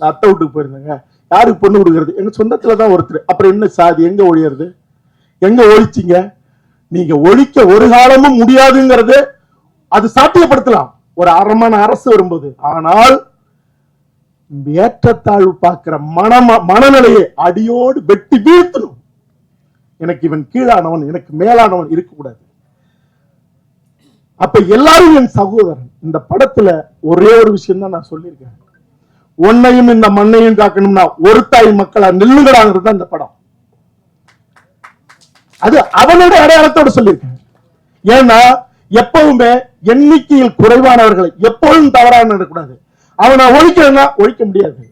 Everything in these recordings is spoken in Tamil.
நான் அத்தை வீட்டுக்கு போயிருந்தேங்க. யாருக்கு பொண்ணு கொடுக்கறது? எங்க சொந்தத்துல தான் ஒருத்தர். அப்புறம் என்ன சாதி? எங்க ஒழியறது? எங்க ஒழிச்சிங்க? நீங்க ஒழிக்க ஒரு காலமும் முடியாதுங்கிறது அது சாத்தியப்படுத்தலாம். ஒரு அறமான அரசு வரும்போது. ஆனால் ஏற்றத்தாழ்வு பார்க்கிற மனம மனநிலையை அடியோடு வெட்டி வீழ்த்தணும். எனக்கு இவன் கீழானவன் எனக்கு மேலானவன் இருக்கக்கூடாது. அப்ப எல்லாரும் என் சகோதரன். இந்த படத்துல ஒரே ஒரு விஷயம் தான் நான் சொல்லியிருக்கேன். உன்னையும் இந்த மண்ணையும் காக்கணும்னா ஒரு தாய் மக்களா நில்லுங்கடாங்கிறது அந்த படம். அது அவனோட அடையாளத்தோட சொல்லியிருக்கேன். ஏன்னா எப்பவுமே எண்ணிக்கையில் குறைவானவர்களை எப்பொழுதும் தவறாக நடக்கூடாது அவனை ஒழிக்கிறனா ஒழிக்க முடியாது.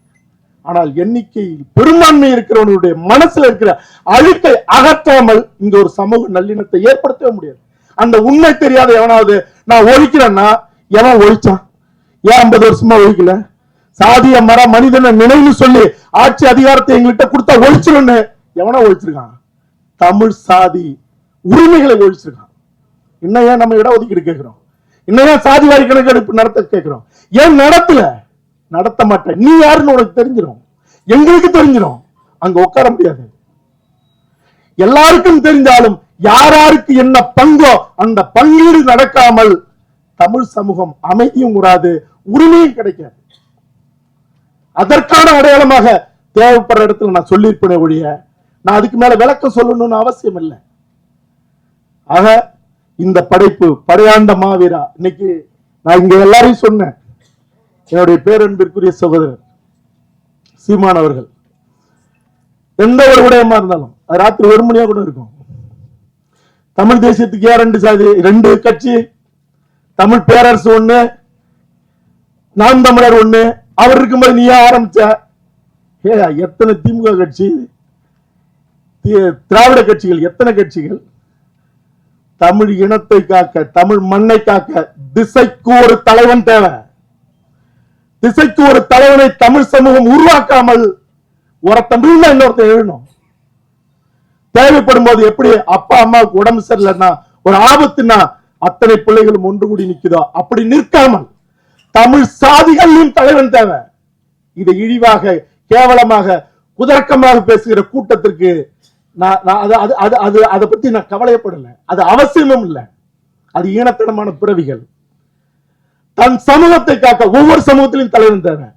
ஆனால் எண்ணிக்கையில் பெரும்பான்மை இருக்கிறவனுடைய மனசுல இருக்கிற அழுக்கை அகற்றாமல் இங்க ஒரு சமூக நல்லிணத்தை ஏற்படுத்தவே முடியாது. அந்த உண்மை தெரியாத எவனாவது நான் ஒழிக்கிறேன்னா எவன் ஒழிச்சான்? ஏன் ஐம்பது வருஷமா ஒழிக்கல? சாதிய மர மனிதனை நினைவு சொல்லி ஆட்சி அதிகாரத்தை எங்கள்கிட்ட கொடுத்தா ஒழிச்சிருன்னு எவனா ஒழிச்சிருக்கான்? தமிழ் சாதி உரிமைகளை ஒழிச்சிருக்கான். இன்னும் ஏன் நம்ம இடஒதுக்கீடு கேட்கிறோம்? இன்னும் ஏன் சாதி வாரி கணக்கெடுப்பு நடத்த கேட்கிறோம்? ஏன் நடத்தல? நடத்த மாட்டேன். நீ யாருன்னு உனக்கு தெரிஞ்சிடும் எங்களுக்கு தெரிஞ்சிடும் அங்க உட்கார முடியாது. எல்லாருக்கும் தெரிஞ்சாலும் யார் யாருக்கு என்ன பங்கோ அந்த பங்கீடு நடக்காமல் தமிழ் சமூகம் அமைதியும் கூடாது உரிமையும் கிடைக்காது. அதற்கான அடையாளமாக தேவைப்படுற இடத்துல நான் சொல்லியிருப்பேனே ஒழிய நான் அதுக்கு மேல விளக்கம் சொல்லணும்னு அவசியம் இல்லை. ஆக இந்த படைப்பு படையாண்ட மாவீரா இன்னைக்கு நான் இங்க எல்லாரையும் சொன்னேன். என்னுடைய பேரன்பிற்குரிய சகோதரர் சீமான் அவர்கள். எந்த ஒரு விடயமா இருந்தாலும் அது ராத்திரி ஒரு மணியா கூட இருக்கும். தமிழ் தேசியத்துக்கு ஏன் ரெண்டு சாதி ரெண்டு கட்சி? தமிழ் பேரரசு ஒண்ணு நாம் தமிழர் ஒண்ணு அவர் இருக்கும்போது நீ ஆரம்பிச்ச? ஏ எத்தனை திமுக கட்சி? திராவிட கட்சிகள் எத்தனை கட்சிகள்? தமிழ் இனத்தை காக்க தமிழ் மண்ணை காக்க திசைக்கு ஒரு தலைவன் தேவை. திசைக்கு ஒரு தலைவனை தமிழ் சமூகம் உருவாக்காமல் ஒருத்தன் இருந்தா இன்னொருத்தன் எழுணும் தேவைப்படும் போது எப்படி அப்பா அம்மாவுக்கு உடம்பு சரியில்லைன்னா ஒரு ஆபத்துனா அத்தனை பிள்ளைகளும் ஒன்று கூடி நிக்குதோ? அப்படி நிற்காமல். தமிழ் சாதிகளின் தலைவன் தேவை இதை இழிவாக கேவலமாக குதர்க்கமாக பேசுகிற கூட்டத்திற்கு நான் அது அது அது அது அதை பத்தி நான் கவலையப்படல. அது அவசியமும் இல்லை. அது ஈனத்தனமான பிறவிகள். தன் சமூகத்தை காக்க ஒவ்வொரு சமூகத்திலும் தலைவன் தேவை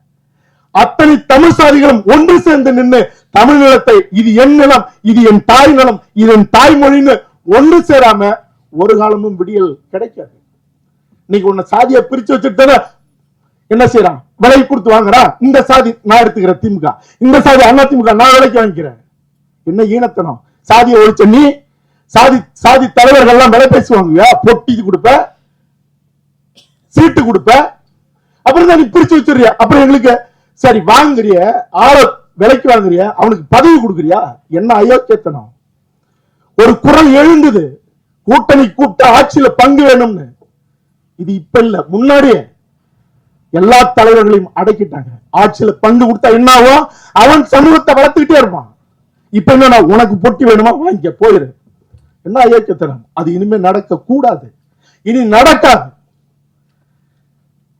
அத்தனை தமிழ் சாதிகளும் ஒன்று சேர்ந்து நின்று தமிழ் நிலத்தை இது என் நிலம் இது என் தாய் நிலம் இது என் தாய்மொழின்னு ஒன்று சேராம ஒரு காலமும் விடியல் கிடைக்காது. இன்னைக்கு உன்னை சாதியை பிரிச்சு வச்சுட்டு என்ன செய்யறான் விலை கொடுத்து வாங்குறா? இந்த சாதி நான் எடுத்துக்கிறேன் திமுக. இந்த சாதி அண்ணா திமுக நான் விலைக்கு வாங்கிக்கிறேன். என்ன ஈனத்தனம்? சாதியை ஒழிச்ச நீ சாதி சாதி தலைவர்கள் எல்லாம் விலை பேசுவாங்க பொட்டி கொடுப்ப சீட்டு கொடுப்ப. அப்புறம் தான் நீ பிரிச்சு வச்சிருக்கிய அப்புறம் எங்களுக்கு சரி வாங்குறிய ஆள விலைக்கு வாங்குறிய அவனுக்கு பதவி கொடுக்குறியா? என்ன அயோக்கியத்தனம்? ஒரு குரல் எழுந்தது. கூட்டணி கூட்ட ஆட்சியில பங்கு வேணும்னு. இது இப்ப இல்ல முன்னாடியே. எல்லா தலைவர்களையும் அடக்கிட்டாங்க. ஆட்சியில பங்கு கொடுத்தா என்னாவோ அவன் சமூகத்தை வளர்த்துக்கிட்டே இருப்பான். இப்ப என்ன உனக்கு பொட்டி வேணுமா? வாங்கிக்க போயிரு. என்ன அயோக்கியத்தனம் அது இனிமே நடக்க கூடாது இனி நடக்காது.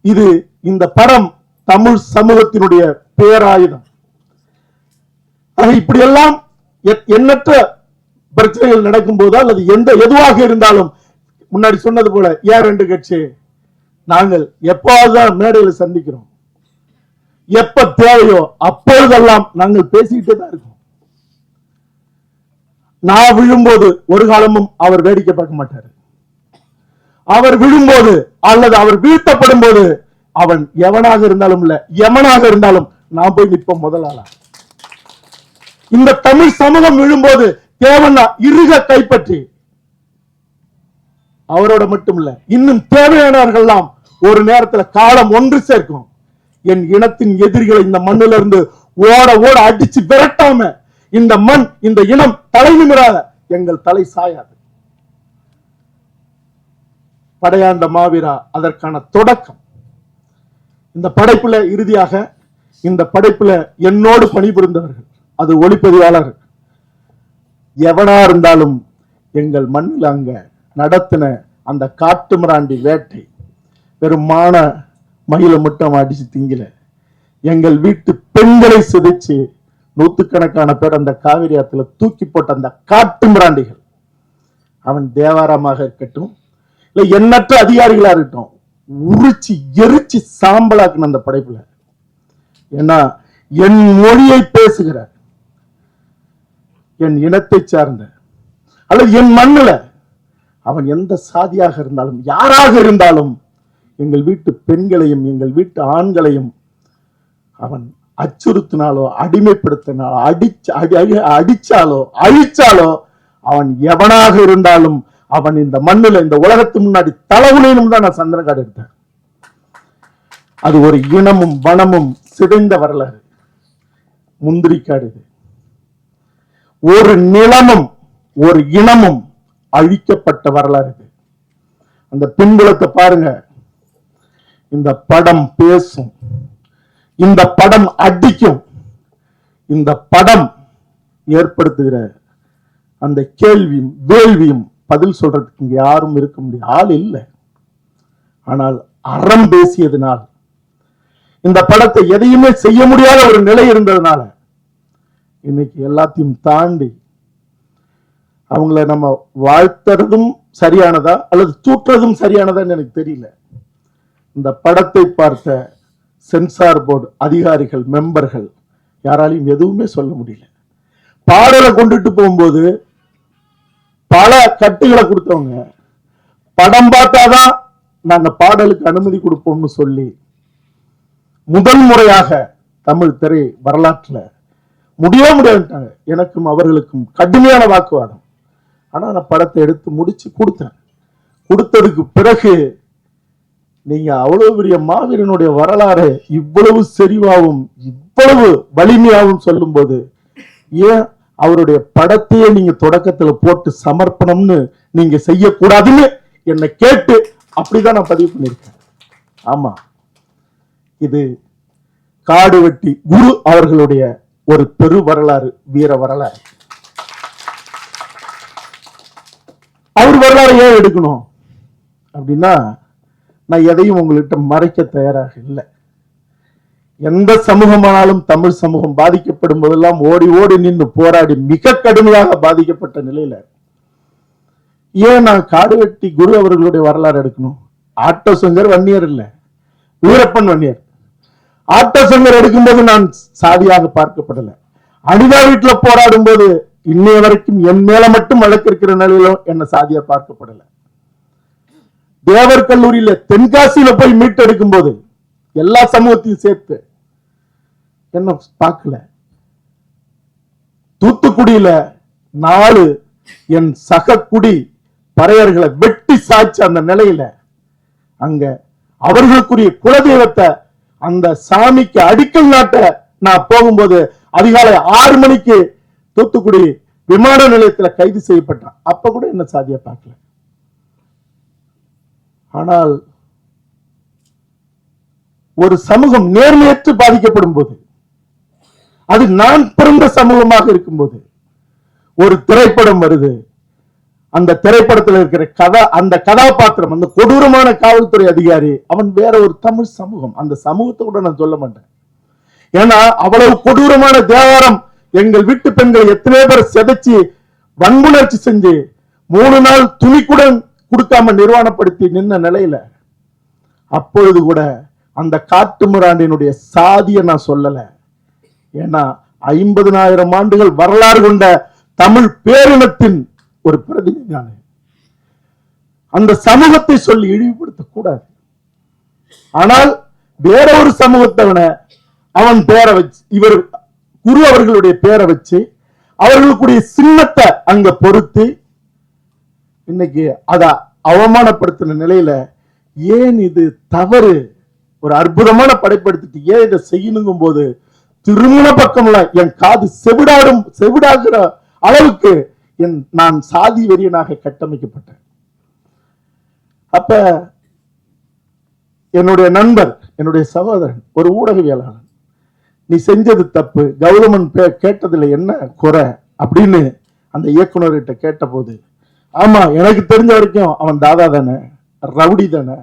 இது இந்த படம் தமிழ் சமூகத்தினுடைய பேராயுதம். இப்படி இப்படியெல்லாம் எண்ணற்ற பிரச்சனைகள் நடக்கும் போதோ அல்லது எந்த எதுவாக இருந்தாலும் முன்னாடி சொன்னது போல ஏன் ரெண்டு கட்சி நாங்கள் எப்போதுதான் மேடையில் சந்திக்கிறோம். எப்ப தேவையோ அப்பொழுதெல்லாம் நாங்கள் பேசிக்கிட்டே தான் இருக்கோம். நான் விழும்போது ஒரு காலமும் அவர் வேடிக்கை பார்க்க மாட்டாரு. அவர் விழும்போது அல்லது அவர் வீழ்த்தப்படும் போது அவன் எவனாக இருந்தாலும் இல்ல எவனாக இருந்தாலும் நான் போய் நிற்போம் முதலாளா. இந்த தமிழ் சமூகம் விழும்போது தேவனா இருக கைப்பற்றி அவரோட மட்டும் இல்ல இன்னும் தேவையானவர்கள்லாம் ஒரு நேரத்துல காலம் ஒன்று சேர்க்கும். என் இனத்தின் எதிரிகளை இந்த மண்ணில இருந்து ஓட ஓட அடிச்சு விரட்டாம இந்த மண் இந்த இனம் தலை நிமிராத எங்கள் தலை சாயாது. படையாண்ட மாவீரா அதற்கான தொடக்கம். இந்த படைப்புல இறுதியாக இந்த படைப்புல என்னோடு பணிபுரிந்தவர்கள் அது ஒளிப்பதிவாளர் எவனா இருந்தாலும் எங்கள் மண்ணில் அங்க நடத்தின அந்த காட்டு மிராண்டி வேட்டை பெருமான மயில மட்டும் அடிச்சு திங்கல. எங்கள் வீட்டு பெண்களை சிதைச்சு நூத்துக்கணக்கான பேர் அந்த காவிரி ஆத்துல தூக்கி போட்ட அந்த காட்டு மிராண்டிகள் அவன் தேவாரமாக இருக்கட்டும் இல்ல எண்ணற்ற அதிகாரிகளா இருக்கட்டும் உரிச்சு எரிச்சு சாம்பலாக்குன அந்த படைப்புல. ஏன்னா என் மொழியை பேசுகிற என் இனத்தை சார்ந்த அல்லது என் மண்ணுல அவன் எந்த சாதியாக இருந்தாலும் யாராக இருந்தாலும் எங்கள் வீட்டு பெண்களையும் எங்கள் வீட்டு ஆண்களையும் அவன் அச்சுறுத்தினாலோ அடிமைப்படுத்தினாலோ அடிச்சு அடி- அடிச்சாலோ அழிச்சாலோ அவன் எவனாக இருந்தாலும் அவன் இந்த மண்ணுல இந்த உலகத்து முன்னாடி தலைவுலையிலும் தான் நான் சந்திரகாடு எடுத்தேன். அது ஒரு இனமும் வனமும் சிதைந்த வரலாறு. முந்திரிக்காடு இது. ஒரு நிலமும் ஒரு இனமும் அழிக்கப்பட்ட வரலாறு இது. அந்த பின்புலத்தை பாருங்க. இந்த படம் பேசும். இந்த படம் அடிக்கும். இந்த படம் ஏற்படுத்துகிற அந்த கேள்வியும் வேள்வியும் பதில் சொல்றதுக்கு இங்க யாரும் இருக்க முடியும் ஆள் இல்லை. ஆனால் அறம் பேசியதுனால் இந்த படத்தை எதையுமே செய்ய முடியாத ஒரு நிலை இருந்ததுனால இன்னைக்கு எல்லாத்தையும் தாண்டி அவங்கள நம்ம வாழ்த்துறதும் சரியானதா அல்லது தூற்றுறதும் சரியானதான்னு எனக்கு தெரியல. இந்த படத்தை பார்த்த சென்சார் போர்டு அதிகாரிகள் மெம்பர்கள் யாராலையும் எதுவுமே சொல்ல முடியல. பாடலை கொண்டுட்டு போகும்போது பல கட்டுகளை கொடுத்தவங்க படம் பார்த்தாதான் நாங்க பாடலுக்கு அனுமதி கொடுப்போம்னு சொல்லி முதல் முறையாக தமிழ் திரை வரலாற்றுல முடியவே முடியாதுட்டாங்க எனக்கும் அவர்களுக்கும் கடுமையான வாக்குவாதம். ஆனா நான் படத்தை எடுத்து முடிச்சு கொடுத்தேன். கொடுத்ததுக்கு பிறகு நீங்க அவ்வளவு பெரிய மாவீரனுடைய வரலாறு இவ்வளவு செறிவாகவும் இவ்வளவு வலிமையாகவும் சொல்லும்போது ஏன் அவருடைய படத்தையே நீங்க தொடக்கத்துல போட்டு சமர்ப்பணம்னு நீங்க செய்யக்கூடாதுன்னு என்னை கேட்டு அப்படிதான் நான் பதிவு பண்ணியிருக்கேன். ஆமா. இது காடு வெட்டி குரு அவர்களுடைய ஒரு பெரு வரலாறு வீர வரலாறு. அவர் வரலாறு ஏன் எடுக்கணும்? அப்படின்னா நான் எதையும் உங்கள்கிட்ட மறைக்க தயாராக இல்லை. எந்த சமூகமானாலும் தமிழ் சமூகம் பாதிக்கப்படும் போதெல்லாம் ஓடி ஓடி நின்று போராடி மிக கடுமையாக பாதிக்கப்பட்ட நிலையில ஏன் நான் காடு வெட்டி குரு அவர்களுடைய வரலாறு எடுக்கணும்? ஆட்டோ சங்கர் வன்னியர் இல்ல. வீரப்பன் வன்னியர். ஆட்டோ சங்கர் எடுக்கும்போது நான் சாதியாக பார்க்கப்படலை. அனிதா வீட்டுல போராடும் போது இன்னைய வரைக்கும் என் மேல மட்டும் வழக்கு இருக்கிற நிலையில என்ன சாதியா பார்க்கப்படல. தேவர் கல்லூரியில தென்காசியில போய் மீட்டெடுக்கும் போது எல்லா சமூகத்தையும் சேர்த்து என்ன பார்க்கல. தூத்துக்குடியில நாலு என் சக குடி பறையர்களை வெட்டி சாய்ச்ச அந்த நிலையில அங்க அவர்களுக்குரிய குலதெய்வத்தை அந்த சாமிக்கு அடிக்கல் நாட்ட நான் போகும்போது அதிகாலை ஆறு மணிக்கு தூத்துக்குடி விமான நிலையத்துல கைது செய்யப்பட்டான். அப்ப கூட என்ன சாதியா பார்க்கல. ஆனால் ஒரு சமூகம் நேர்மையற்று பாதிக்கப்படும் போது அது நான் பிறந்த சமூகமாக இருக்கும்போது ஒரு திரைப்படம் வருது. அந்த திரைப்படத்தில் இருக்கிற கதா அந்த கதாபாத்திரம் அந்த கொடூரமான காவல்துறை அதிகாரி அவன் வேற ஒரு தமிழ் சமூகம். அந்த சமூகத்தை கூட நான் சொல்ல மாட்டேன். ஏன்னா அவ்வளவு கொடூரமான தேவாரம் எங்கள் வீட்டு பெண்களை எத்தனையோ பேர் செதைச்சு வன்புணர்ச்சி செஞ்சு மூணு நாள் துணி கூட கொடுக்காம நிர்வாணப்படுத்தி நின்ன நிலையில அப்பொழுது கூட அந்த காட்டு மிராண்டினுடைய சாதியை நான் சொல்லல. ஏன்னா ஐம்பதனாயிரம் ஆண்டுகள் வரலாறு கொண்ட தமிழ் பேரினத்தின் ஒரு பிரதிநிதி நான். அந்த சமூகத்தை சொல்லி இழிவுபடுத்த கூடாது. ஆனால் வேற ஒரு சமூகத்தவனை அவன் பேரை வச்சு இவர் குரு அவர்களுடைய பேரை வச்சு அவர்களுக்குடைய சின்னத்தை அங்க பொறுத்து இன்னைக்கு அத அவமானப்படுத்தின நிலையில ஏன் இது தவறு? ஒரு அற்புதமான படைப்படுத்திட்டு ஏன் இதை செய்யணுங்கும் போது திருமண பக்கம்ல என் காது செவிடாடும் செவிடாகிற அளவுக்கு என் நான் சாதி வெறியனாக கட்டமைக்கப்பட்டேன். அப்ப என்னுடைய நண்பர் என்னுடைய சகோதரன் ஒரு ஊடகவியலாளர் நீ செஞ்சது தப்பு கௌதமன் பே- கேட்டதுல என்ன குறை அப்படின்னு அந்த இயக்குனர்கிட்ட கேட்டபோது ஆமா எனக்கு தெரிஞ்ச வரைக்கும் அவன் தாதா தானே ரவுடி தானே.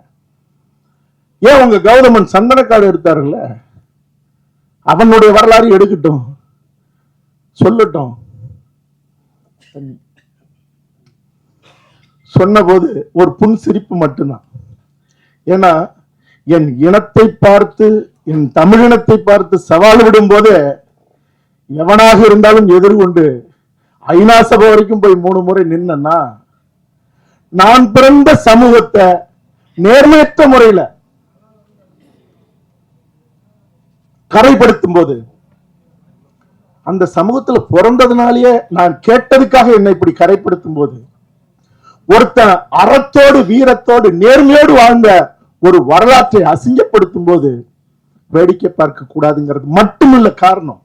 ஏன் உங்க கௌதமன் சந்தனக்காடு எடுத்தாருல்ல? அவனுடைய வரலாறு எடுக்கட்டும். சொல்லட்டும். சொன்னபோது ஒரு புன் சிரிப்பு மட்டும்தான். ஏன்னா என் இனத்தை பார்த்து என் தமிழினத்தை பார்த்து சவால் விடும் போது எவனாக இருந்தாலும் எதிர்கொண்டு ஐநா சபை வரைக்கும் போய் மூணு முறை நின்னா நான் பிறந்த சமூகத்தை நேர்மையற்ற முறையில கரைப்படுத்தும் போது அந்த சமூகத்துல பிறந்ததுனாலேயே நான் கேட்டதுக்காக என்னை இப்படி கரைப்படுத்தும் போது ஒருத்தன் அறத்தோடு வீரத்தோடு நேர்மையோடு வாழ்ந்த ஒரு வரலாற்றை அசிங்கப்படுத்தும் போது வேடிக்கை பார்க்க கூடாதுங்கிறது மட்டுமில்ல காரணம்.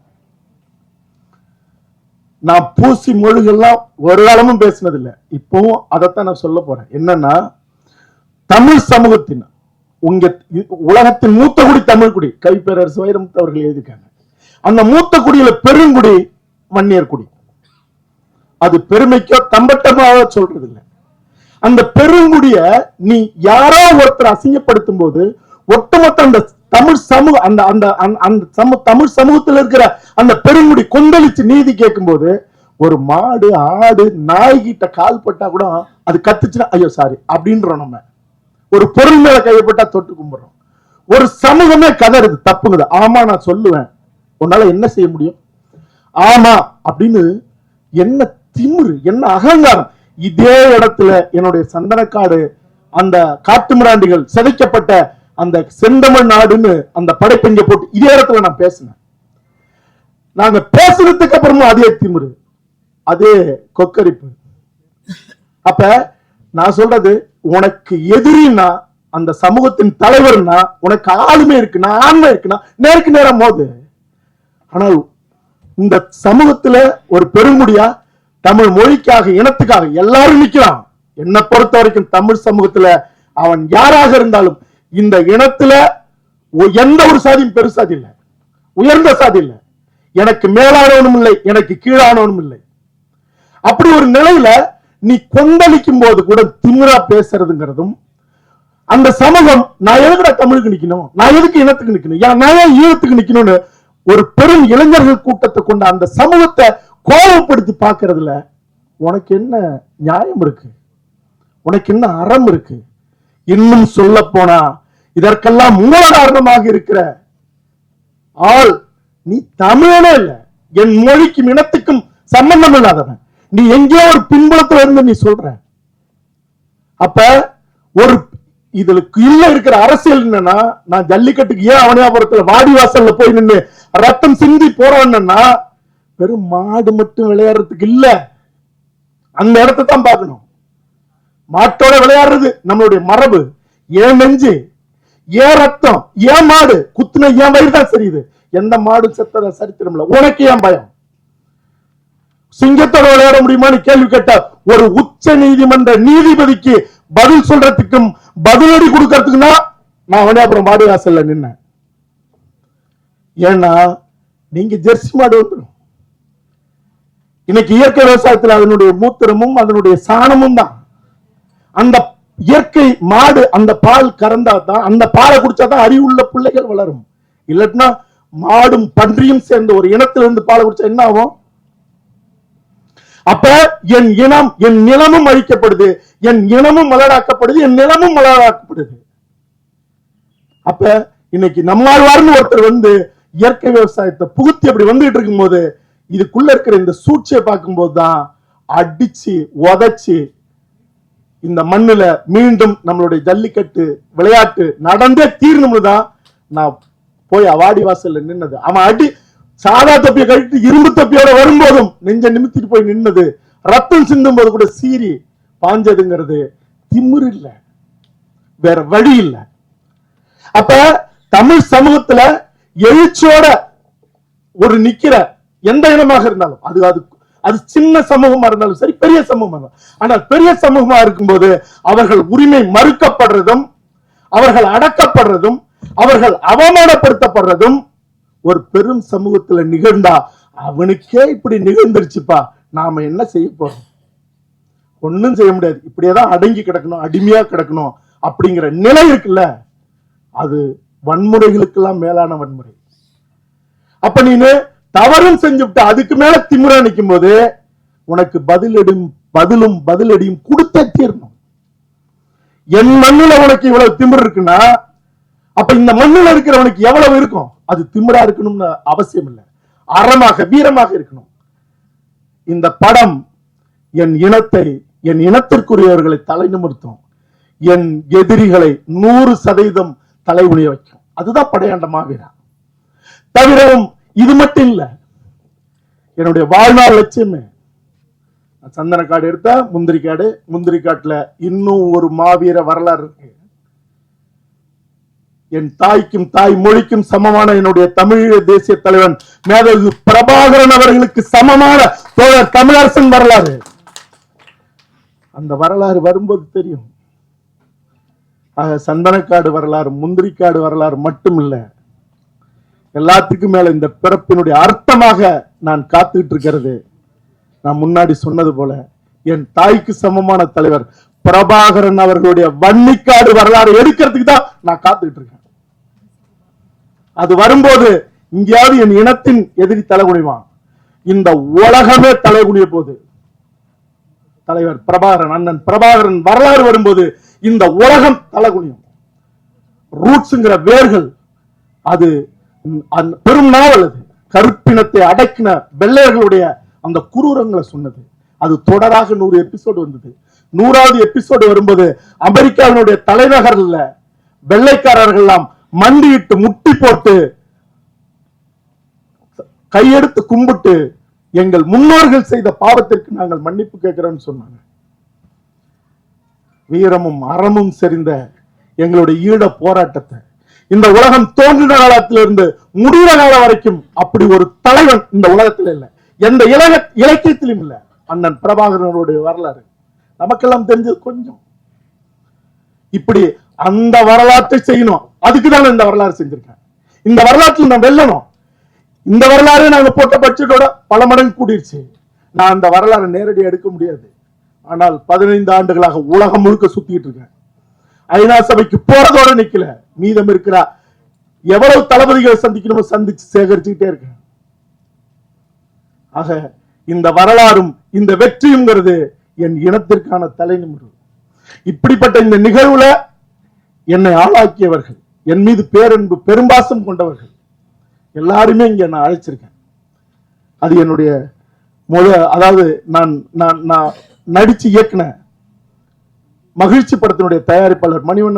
நான் பூசி மொழிகள்லாம் ஒரு காலமும் பேசினதில்லை. இப்பவும் அதைத்தான் நான் சொல்ல போறேன். என்னன்னா தமிழ் சமூகத்தின் உங்க உலகத்தின் மூத்த குடி தமிழ் குடி கைப்பேரரசு வைரமுத்து அவர்கள் எழுதியிருக்காங்க. அந்த மூத்த குடியில பெருங்குடி வன்னியர் குடி. அது பெருமைக்கோ தம்பட்டமாக சொல்றது இல்லை அந்த பெருங்குடிய நீ யாரோ ஒருத்தர் அசிங்கப்படுத்தும் போது ஒட்டுமொத்த அந்த தமிழ் சமூக அந்த அந்த அந்த- அந்த சமூ தமிழ் சமூகத்தில் இருக்கிற அந்த பெருங்குடி கொந்தளிச்சு நீதி கேட்கும்போது ஒரு மாடு ஆடு நாய்கிட்ட கால் பட்டா கூட அது கத்துச்சுன்னா ஐயோ சாரி அப்படின்றோம் நம்ம. ஒரு பொருள் மேல கையப்பட்டா தொட்டு கும்பிடுறோம். ஒரு சமூகமே கதறுது தப்புங்குது. ஆமா நான் சொல்லுவேன். உன்னால என்ன செய்ய முடியும்? ஆமா அப்படின்னு என்ன திமுரு என்ன அகங்காரம். இதே இடத்துல என்னுடைய சந்தனக்காடு அந்த காட்டு மிராண்டிகள் சிதைக்கப்பட்ட அந்த செந்தமிழ் நாடுன்னு அந்த படைப்பெஞ்ச போட்டு இதே இடத்துல நான் பேசினேன். நாங்க பேசுறதுக்கு அப்புறமும் அதே திமுரு அதே கொக்கரிப்பு. அப்ப நான் சொல்றது உனக்கு எதிரின்னா அந்த சமூகத்தின் தலைவர்னா உனக்கு ஆளுமை இருக்குன்னா ஆண்மை இருக்குன்னா நேருக்கு நேரம் போது ஆனால் இந்த சமூகத்துல ஒரு பெருமுடியா தமிழ் மொழிக்காக இனத்துக்காக எல்லாரும் நிக்கிறான். என்னை பொறுத்த வரைக்கும் தமிழ் சமூகத்துல அவன் யாராக இருந்தாலும் இந்த இனத்துல எந்த ஒரு சாதியும் பெருசாதி இல்லை. உயர்ந்த சாதி இல்லை. எனக்கு மேலானவனும் இல்லை எனக்கு கீழானவனும் இல்லை. அப்படி ஒரு நிலையில நீ கொந்தளிக்கும் போது கூட திமிரா பேசுறதுங்கிறதும் அந்த சமூகம் நான் எதுக்குடா தமிழுக்கு நிக்கணும்? நான் எதுக்கு இனத்துக்கு நிக்கணும்? நான் ஏன் ஈழத்துக்கு நிக்கணும்னு ஒரு பெரும் இளைஞர்கள் கூட்டத்தை கொண்ட அந்த சமூகத்தை கோபப்படுத்தி பார்க்கறதுல உனக்கு என்ன நியாயம் இருக்கு? உனக்கு என்ன அறம் இருக்கு? இன்னும் சொல்ல போனா இதற்கெல்லாம் மூல காரணமாக இருக்கிற ஆள் நீ தமிழனே இல்ல. என் மொழிக்கும் இனத்துக்கும் சம்பந்தம் இல்லாதவன். நீ எங்கேயோ ஒரு பின்புலத்துல இருந்து நீ சொல்ற. அப்ப ஒரு இதுல இல்ல இருக்கிற அரசியல் என்னன்னா நான் ஜல்லிக்கட்டுக்கு ஏன் அவனியாபுரத்துல வாடிவாசல்ல போய் நின்னு ரத்தம் சிந்தி போறோம்னா வெறும் மாடு மட்டும் விளையாடுறதுக்கு இல்ல. அந்த இடத்தை தான் பார்க்கணும். மாட்டோட விளையாடுறது நம்மளுடைய மரபு. ஏன் நெஞ்சு? ஏன் ரத்தம்? ஏன் மாடு? குத்துன ஏன் வயிறு தான் சரியுது? எந்த மாடு செத்தத சரித்திரம் இல்ல உனக்கு ஏன் பயம்? சிங்கத்தோட விளையாட முடியுமான்னு கேள்வி கேட்ட ஒரு உச்ச நீதிமன்ற நீதிபதிக்கு பதில் சொல்றதுக்கும் பதிலடி கொடுக்கறதுக்குன்னா நான் அப்புறம் மாடு வாசல்ல நின்னேன். ஏன்னா நீங்க ஜெர்சி மாடு வந்துடும் இன்னைக்கு இயற்கை விவசாயத்துல அதனுடைய மூத்திரமும் அதனுடைய சாணமும் தான். அந்த இயற்கை மாடு அந்த பால் கறந்தா தான் அந்த பாலை குடிச்சாதான் அறிவுள்ள பிள்ளைகள் வளரும். இல்லாட்டினா மாடும் பன்றியும் சேர்ந்த ஒரு இனத்திலிருந்து பாலை குடிச்சா என்ன ஆகும்? அப்ப என் இனம் என் நிலமும் அழிக்கப்படுது. என் இனமும் மலராக்கப்படுது என் நிலமும் மலராக்கப்படுது. அப்ப இன்னைக்கு நம்மாழ்வார்னு ஒருத்தர் வந்து இயற்கை விவசாயத்தை புகுத்தி அப்படி வந்துகிட்டு இருக்கும்போது இதுக்குள்ள இருக்கிற இந்த சூழ்ச்சியை பார்க்கும்போது தான் அடிச்சு உதைச்சு இந்த மண்ணுல மீண்டும் நம்மளுடைய ஜல்லிக்கட்டு விளையாட்டு நடந்தே தீரணும்னு தான் நான் போய் அவாடி வாசல்ல நின்னது. அவன் அடி சாதா தப்பிய கழித்து இரும்பு தப்பியோட வரும்போதும் நெஞ்ச நிமித்திட்டு போய் நின்னது. ரத்தம் சிந்தும் போது கூட சீரி பாஞ்சதுங்கிறது திமிர் இல்ல. வேற வழி இல்ல. அப்ப தமிழ் சமூகத்துல எழுச்சியோட ஒரு நிக்கிற எந்த இனமாக இருந்தாலும் அது அது அது சின்ன சமூகமா இருந்தாலும் சரி பெரிய சமூகமா இருந்தாலும். ஆனால் பெரிய சமூகமா இருக்கும்போது அவர்கள் உரிமை மறுக்கப்படுறதும் அவர்கள் அடக்கப்படுறதும் அவர்கள் அவமானப்படுத்தப்படுறதும் ஒரு பெரும் சமூகத்துல நிகழ்ந்தா அவனுக்கே இப்படி நிகழ்ந்துருச்சுப்பா. நாம என்ன செய்ய போறோம்? ஒன்னும் செய்ய முடியாது. இப்படியேதான் அடங்கி கிடக்கணும் அடிமையா கிடக்கணும் அப்படிங்கிற நிலை இருக்குல்ல. அது வன்முறைகளுக்கெல்லாம் மேலான வன்முறை. அப்ப நீனு தவறும் செஞ்சுட்டு அதுக்கு மேல திமிரா நிற்கும் போது உனக்கு பதிலடும் பதிலும் பதிலடியும் கொடுத்த தீரணும். என் மண்ணுல உனக்கு இவ்வளவு திமிர் இருக்குன்னா அப்ப இந்த மண்ணில் இருக்கிறவனுக்கு எவ்வளவு இருக்கும்? அது திமிரா இருக்கணும்னு அவசியம் இல்லை. அறமாக வீரமாக இருக்கணும். இந்த படம் என் இனத்தை என் இனத்திற்குரியவர்களை தலை நிமிர்த்தும். என் எதிரிகளை நூறு சதவீதம் தலைகுனிய வைக்கும். அதுதான் படையாண்ட மாவீரா தவிரவும் இது மட்டும் இல்ல என்னுடைய வாழ்நாள் லட்சியமே. சந்தன காடு எடுத்தா முந்திரி காடு முந்திரி காட்டுல இன்னும் ஒரு மாவீர வரலாறு இருக்கு. என் தாய்க்கும் தாய் மொழிக்கும் சமமான என்னுடைய தமிழீழ தேசிய தலைவன் மேதகு பிரபாகரன் அவர்களுக்கு சமமான தோழர் தமிழரசன் வரலாறு. அந்த வரலாறு வரும்போது தெரியும். ஆக சந்தனக்காடு வரலாறு முந்திரிக்காடு வரலாறு மட்டும் இல்ல எல்லாத்துக்கும் மேல இந்த பிறப்பினுடைய அர்த்தமாக நான் காத்துக்கிட்டு இருக்கிறது. நான் முன்னாடி சொன்னது போல என் தாய்க்கு சமமான தலைவர் பிரபாகரன் அவர்களுடைய வன்னிக்காடு வரலாறு எடுக்கிறதுக்கு தான் நான் காத்துக்கிட்டு இருக்கேன். அது வரும்போது இங்கேயாவது என் இனத்தின் எதிரி தலைகுனிவான் இந்த உலகமே தலைகுனிய போது தலைவர் பிரபாகரன் அண்ணன் பிரபாகரன் வரலாறு வரும்போது இந்த உலகம் தலைகுனியும் ரூட்ஸ்ங்கிற வேர்கள் அது பெரும் நாவல் அது. கருப்பினத்தை அடக்கின வெள்ளையர்களுடைய அந்த குரூரங்களை சொன்னது. அது தொடராக நூறு எபிசோடு வந்தது. நூறாவது எபிசோடு வரும்போது அமெரிக்காவினுடைய தலைநகர்ல வெள்ளைக்காரர்கள் எல்லாம் மண்டியிட்டு முட்டி போட்டு கையெடுத்து கும்பிட்டு எங்கள் முன்னோர்கள் செய்த பாவத்திற்கு நாங்கள் மன்னிப்பு கேட்கிறோம்னு சொன்னாங்க. வீரமும் அறமும் செறிந்த எங்களுடைய ஈழ போராட்டத்தை இந்த உலகம் தோன்றின காலத்திலிருந்து முடிகிற காலம் வரைக்கும் அப்படி ஒரு தலைவன் இந்த உலகத்தில் இல்லை. எந்த இலக இலக்கியத்திலும் இல்லை. அண்ணன் பிரபாகரனுடைய வரலாறு நமக்கெல்லாம் தெரிஞ்சது கொஞ்சம். இப்படி அந்த வரலாற்றை செய்யணும். அதுக்கு தான் இந்த வரலாறு செஞ்சிருக்கேன் இந்த வரலாற்றில் நான் வெல்லணும். இந்த வரலாறு நாங்க போட்ட பட்ஜெட்டோட பல மடங்கு கூடிருச்சு. நான் அந்த வரலாறு நேரடி எடுக்க முடியாது. ஆனால் பதினைந்து ஆண்டுகளாக உலகம் முழுக்க சுத்திட்டு இருக்கேன். ஐநா சபைக்கு போறதோட நிக்கல. மீதம் இருக்கிற எவ்வளவு தளபதிகளை சந்திக்கணுமோ சந்திச்சு சேகரிச்சுக்கிட்டே இருக்கேன் ஆக இந்த வரலாறும் இந்த வெற்றியுங்கிறது என் இனத்திற்கான தலைநிமிர்வு இப்படிப்பட்ட இந்த நிகழ்வுல என்னை ஆளாக்கியவர்கள் என் மீது பேரன்பு பெரும்பாசம் கொண்டவர்கள் எல்லாருமே இங்க நான் அழைச்சிருக்கேன். அது என்னுடைய முத அதாவது நான் நான் நான் நடிச்சு இயக்குனேன் மகிழ்ச்சி படத்தினுடைய தயாரிப்பாளர் மணிவண்ணன்